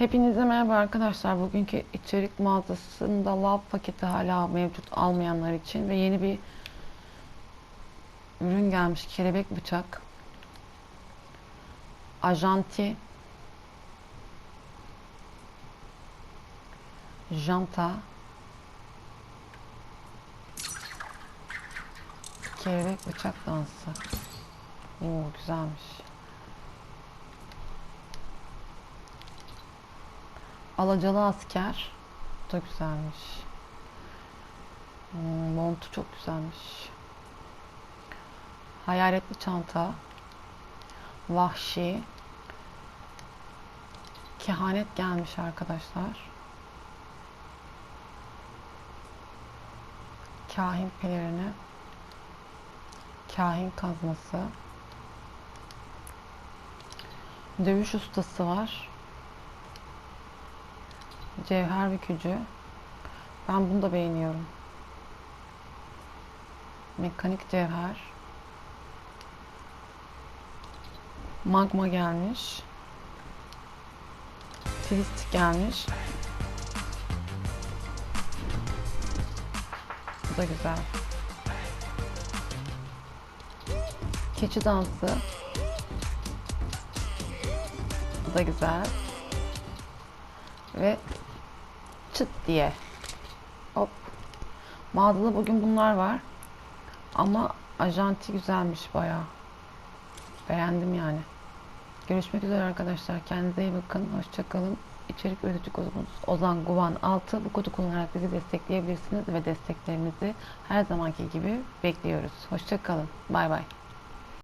Hepinize merhaba arkadaşlar. Bugünkü içerik mağazasında lav paketi hala mevcut almayanlar için ve yeni bir ürün gelmiş. Kelebek bıçak. Ajanti. Janta. Kelebek bıçak dansı. Oo güzelmiş. Alacalı asker. Bu da güzelmiş. Hmm, montu çok güzelmiş. Hayaletli çanta. Vahşi. Kehanet gelmiş arkadaşlar. Kahin pelerini. Kahin kazması. Dövüş ustası var. Cevher bükücü. Ben bunu da beğeniyorum. Mekanik cevher. Magma gelmiş. Twist gelmiş. Bu da güzel. Keçi dansı. Bu da güzel. Ve çıt diye. Hop. Mağazada bugün bunlar var. Ama ajanti güzelmiş bayağı. Beğendim yani. Görüşmek üzere arkadaşlar. Kendinize iyi bakın. Hoşçakalın. İçerik üretici kodumuz Ozan Guvan 6. Bu kodu kullanarak bizi destekleyebilirsiniz ve desteklerinizi her zamanki gibi bekliyoruz. Hoşçakalın. Bay bay.